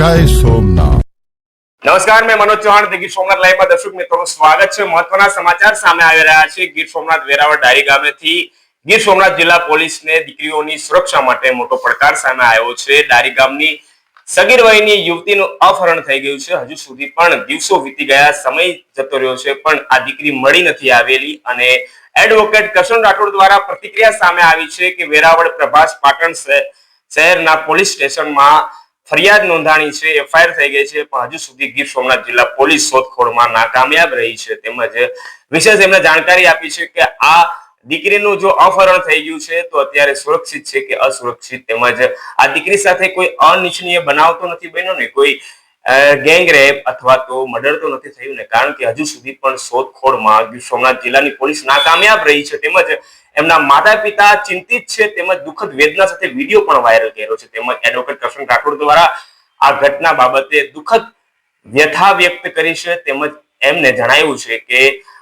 જય સોમનાથ. નમસ્કાર, મેં મનોજ ચૌહાણ ગીર સોમનાથ લાઈવમાં દર્શક મિત્રોનું સ્વાગત છે. મહત્વના સમાચાર સામે આવી રહ્યા છે. ગીર સોમનાથ વેરાવળ ડાયરી ગામેથી ગીર સોમનાથ જિલ્લા પોલીસને દીકરીઓની સુરક્ષા માટે મોટો પડકાર સામે આવ્યો છે. ડાયરી ગામની સગીર વયની યુવતીનું અપહરણ થઈ ગયું છે. હજુ સુધી પણ દિવસો વીતી ગયા, સમય જતો રહ્યો છે, પણ આ દીકરી મળી નથી આવેલી અને એડવોકેટ કરશન રાઠોડ દ્વારા પ્રતિક્રિયા સામે આવી છે કે વેરાવળ પ્રભાસ પાટણ શહેર- શહેરના પોલીસ સ્ટેશનમાં ફરિયાદ નોંધાણી છે, એફઆઈઆર થઈ ગઈ છે, પણ હજુ સુધી ગીર સોમનાથ જિલ્લા પોલીસ શોધખોળમાં નાકામયાબ રહી છે. તેમજ વિશેષ એમને જાણકારી આપી છે કે આ દીકરીનું જો અપહરણ થઈ ગયું છે, તો અત્યારે સુરક્ષિત છે કે અસુરક્ષિત? તેમજ આ દીકરી સાથે કોઈ અનિચ્છનીય બનાવ તો નથી બન્યો ને? કોઈ ગેંગ રેપ અથવા તો મર્ડર તો નથી થયું ને? કારણ કે હજુ સુધી પણ શોધખોળમાં ગીર સોમનાથ જિલ્લાની પોલીસ નાકામયાબ રહી છે. તેમજ એમના માતા પિતા ચિંતિત છે, તેમજ દુઃખદ વેદના સાથે વીડિયો પણ વાયરલ કર્યો છે. તેમજ એડવોકેટ કરશન રાઠોડ દ્વારા આ ઘટના બાબતે દુઃખદ વ્યથા વ્યક્ત કરી છે. તેમજ એમને જણાવ્યું છે કે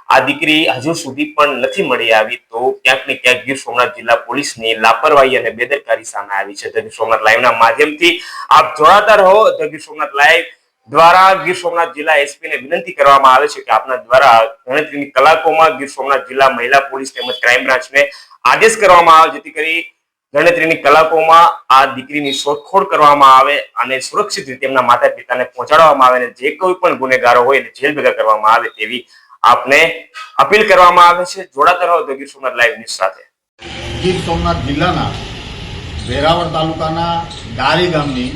આ દીકરી હજુ સુધી પણ નથી મળી આવી, તો ક્યાંક ને ક્યાંક ગીર સોમનાથ જિલ્લા પોલીસની લાપરવાહી અને બેદરકારી સામે આવી છે. તો ગીર સોમનાથ લાઈવના માધ્યમથી આપ જોડાતા રહો. તો ગીર સોમનાથ લાઈવ દ્વારા ગીર સોમનાથ જિલ્લા એસપી ને વિનંતી કરવામાં આવે છે કે આપના દ્વારા ગણતરીની કલાકોમાં ગીર સોમનાથ જિલ્લા મહિલા પોલીસ તેમજ ક્રાઇમ બ્રાન્ચને આદેશ કરવામાં આવે, જેથી કરી ગણતરીની કલાકોમાં આ દીકરીની શોધખોળ કરવામાં આવે અને સુરક્ષિત રીતે એમના માતા પિતાને પહોંચાડવામાં આવે અને જે કોઈ પણ ગુનેગારો હોય એને જેલ ભેગા કરવામાં આવે તેવી આપને અપીલ કરવામાં આવે છે. જોડાતા રહો તો ગીર સોમનાથ લાઈવ ન્યૂઝ સાથે. ગીર સોમનાથ જિલ્લાના વેરાવળ તાલુકાના ડારી ગામની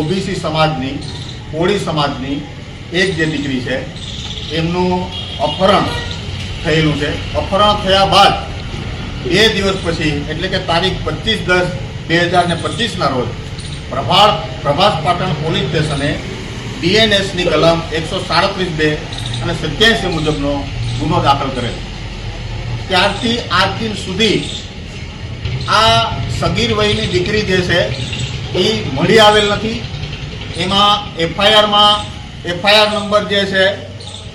ઓબીસી સમાજની કોળી સમાજની એક જે દીકરી છે, એમનું અપહરણ થયેલું છે. અપહરણ થયા બાદ બે દિવસ પછી, એટલે કે તારીખ પચીસ દસ બે હજાર ને પચીસના રોજ, પ્રભાળ પ્રભાસ પાટણ પોલીસ સ્ટેશને બીએનએસની કલમ એકસો સાડત્રીસ બે અને સત્યાસી મુજબનો ગુનો દાખલ કરેલ. ત્યારથી આજ સુધી આ સગીર વયની દીકરી જે છે, એ મળી આવેલ નથી. એમાં એફઆઈઆરમાં, એફઆઈઆર નંબર જે છે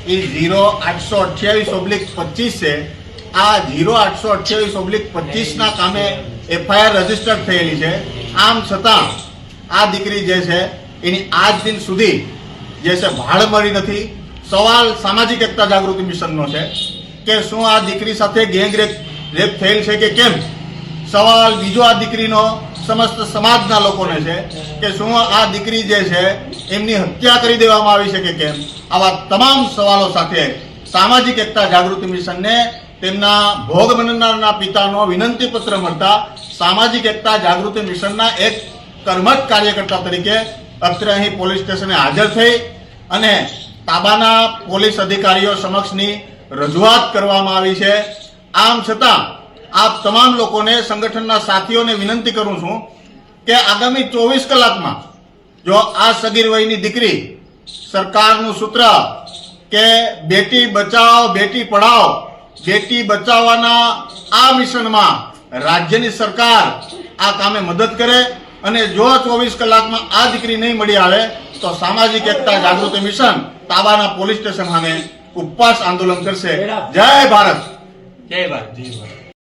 એ ઝીરો આઠસો અઠ્યાવીસ ઓબ્લિક પચીસ છે. આ ઝીરો આઠસો અઠ્યાવીસ ઓબ્લિક પચીસના કામે એફઆઈઆર રજિસ્ટર થયેલી છે. આમ છતાં, આ દીકરી જે છે, એની આજ દિન સુધી જે છે ભાડ મળી નથી. સવાલ સામાજિક એકતા જાગૃતિ મિશનનો છે કે શું આ દીકરી સાથે ગેંગ રેપ રેપ થયેલ છે કે કેમ? સવાલ બીજો આ દીકરીનો સમસ્ત સમાજના લોકોને છે કે શું આ દીકરી જે છે, એમની હત્યા કરી દેવામાં આવી છે કે કેમ? આવા તમામ સવાલો સાથે સામાજિક એકતા જાગૃતિ મિશનને તેમના ભોગ બનનારના પિતાનો વિનંતી પત્ર મળતા સામાજિક એકતા જાગૃતિ મિશનના એક કર્મઠ કાર્યકર્તા તરીકે અત્રે અહીં પોલીસ સ્ટેશને હાજર થઈ અને તાબાના પોલીસ અધિકારીઓ સમક્ષની રજૂઆત કરવામાં આવી છે. આમ છતાં આપ તમામ લોકોને, સંગઠનના સાથીઓને વિનંતી કરું છું કે આગામી ચોવીસ કલાકમાં જો આ સગીર વયની દીકરી સરકારનું સૂત્ર કે બેટી બચાવો, બેટી પઢાઓ, બેટી બચાવવાના આ મિશનમાં રાજ્યની સરકાર આ કામે મદદ કરે અને જો ચોવીસ કલાકમાં આ દીકરી નહીં મળી આવે તો સામાજિક એકતા જાગૃતિ મિશન તાબાના પોલીસ સ્ટેશન સામે ઉપવાસ આંદોલન કરશે. જય ભારત જય ભારત. જય ભારત.